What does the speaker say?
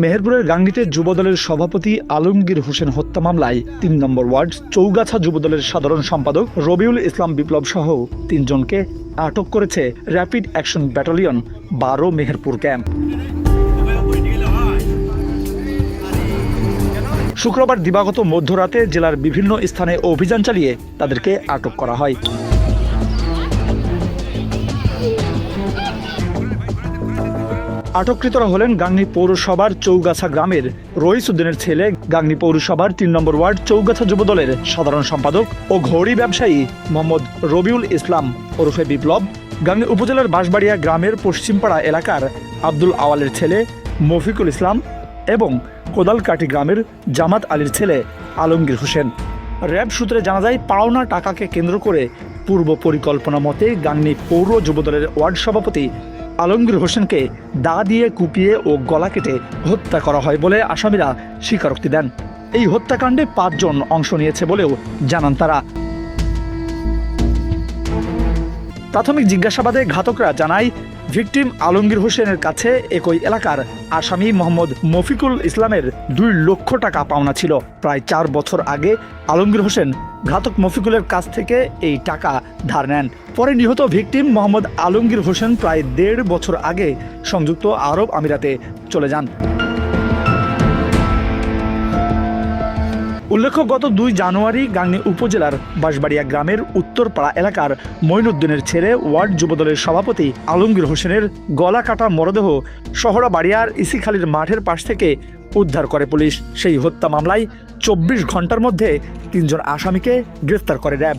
মেহেরপুরের গাংনীতে যুবদলের সভাপতি আলমগীর হোসেন হত্যা মামলায় তিন নম্বর ওয়ার্ড চৌগাছা যুবদলের সাধারণ সম্পাদক রবিউল ইসলাম বিপ্লব সহ তিনজনকে আটক করেছে র্যাপিড অ্যাকশন ব্যাটালিয়ন বারো মেহেরপুর ক্যাম্প। শুক্রবার দিবাগত মধ্যরাতে জেলার বিভিন্ন স্থানে অভিযান চালিয়ে তাদেরকে আটক করা হয়। আটককৃতরা হলেন গাংনী পৌরসভার চৌগাছা গ্রামের। রইস উদ্দিনের ছেলে গাংনী পৌরসভার তিন নম্বর ওয়ার্ড চৌগাছা যুবদলের সাধারণ সম্পাদক ও ঘড়ি ব্যবসায়ী মোহাম্মদ রবিউল ইসলাম। ওরফে বিপ্লব, গাংনী উপজেলার বাঁশবাড়িয়া গ্রামের পশ্চিমপাড়া এলাকার আব্দুল আওয়ালের ছেলে মফিকুল ইসলাম এবং কোদালকাটি গ্রামের জামাত আলীর ছেলে আলমগীর হোসেন। র্যাব সূত্রে জানা যায়, পাওনা টাকাকে কেন্দ্র করে পূর্ব পরিকল্পনা মতে গাংনী পৌর যুবদলের ওয়ার্ড সভাপতি আলমগীর হোসেনকে দা দিয়ে কুপিয়ে ও গলা কেটে হত্যা করা হয় বলে আসামিরা স্বীকারোক্তি দেন। এই হত্যাকাণ্ডে পাঁচজন অংশ নিয়েছে বলেও জানান তারা। প্রাথমিক জিজ্ঞাসাবাদে ঘাতকরা জানায় ভিকটিম আলমগীর হোসেনের কাছে একই এলাকার আসামি মোহাম্মদ মফিকুল ইসলামের দুই লক্ষ টাকা পাওনা ছিল। প্রায় চার বছর আগে আলমগীর হোসেন ঘাতক মফিকুলের কাছ থেকে এই টাকা ধার নেন। পরে নিহত ভিকটিম মোহাম্মদ আলমগীর হোসেন প্রায় দেড় বছর আগে সংযুক্ত আরব আমিরাতে চলে যান। উল্লেখ্য, গত দুই জানুয়ারি গাংনী উপজেলার বাঁশবাড়িয়া গ্রামের উত্তরপাড়া এলাকার মঈনুদ্দিনের ছেলে ওয়ার্ড যুবদলের সভাপতি আলমগীর হোসেনের গলা কাটা মরদেহ শহরাবাড়িয়ার ইসিখালির মাঠের পাশ থেকে উদ্ধার করে পুলিশ। সেই হত্যা মামলায় চব্বিশ ঘণ্টার মধ্যে তিনজন আসামিকে গ্রেফতার করে র্যাব।